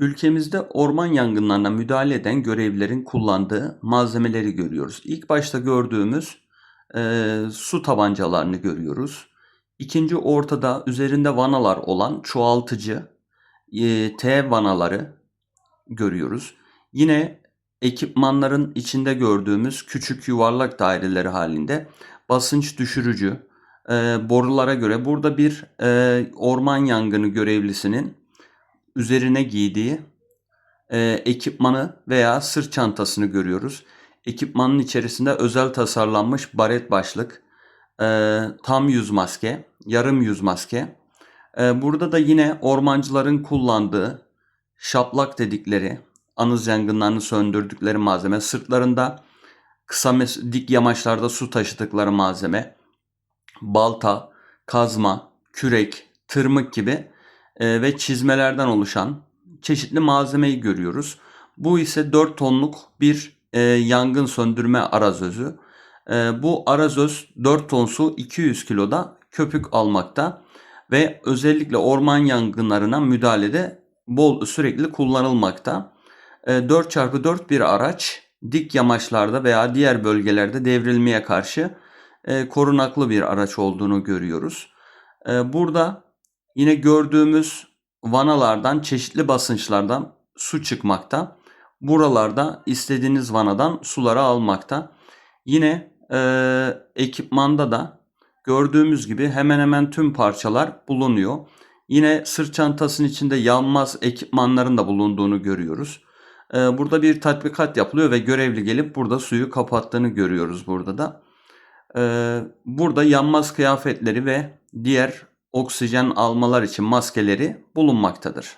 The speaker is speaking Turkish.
Ülkemizde orman yangınlarına müdahale eden görevlilerin kullandığı malzemeleri görüyoruz. İlk başta gördüğümüz eee, su tabancalarını görüyoruz. İkinci ortada üzerinde vanalar olan çoğaltıcı eee, T vanaları görüyoruz. Yine ekipmanların içinde gördüğümüz küçük yuvarlak daireleri halinde basınç düşürücü eee, borulara göre burada bir eee, orman yangını görevlisinin üzerine giydiği eee, ekipmanı veya sırt çantasını görüyoruz. Ekipmanın içerisinde özel tasarlanmış baret başlık, eee, tam yüz maske, yarım yüz maske. Eee, burada da yine ormancıların kullandığı şaplak dedikleri, anız yangınlarını söndürdükleri malzeme, sırtlarında kısa mes- dik yamaçlarda su taşıdıkları malzeme, balta, kazma, kürek, tırmık gibi e, ve çizmelerden oluşan çeşitli malzemeyi görüyoruz. Bu ise 4 tonluk bir e, yangın söndürme arazözü. E, bu arazöz 4 ton su 200 kiloda köpük almakta ve özellikle orman yangınlarına müdahalede bol sürekli kullanılmakta. E, 4x4 bir araç dik yamaçlarda veya diğer bölgelerde devrilmeye karşı e, korunaklı bir araç olduğunu görüyoruz. E, burada yine gördüğümüz vanalardan çeşitli basınçlardan su çıkmakta. Buralarda istediğiniz vanadan suları almakta. Yine e, ekipmanda da gördüğümüz gibi hemen hemen tüm parçalar bulunuyor. Yine sırt çantasının içinde yanmaz ekipmanların da bulunduğunu görüyoruz. E, burada bir tatbikat yapılıyor ve görevli gelip burada suyu kapattığını görüyoruz burada da. Ee, burada yanmaz kıyafetleri ve diğer oksijen almalar için maskeleri bulunmaktadır.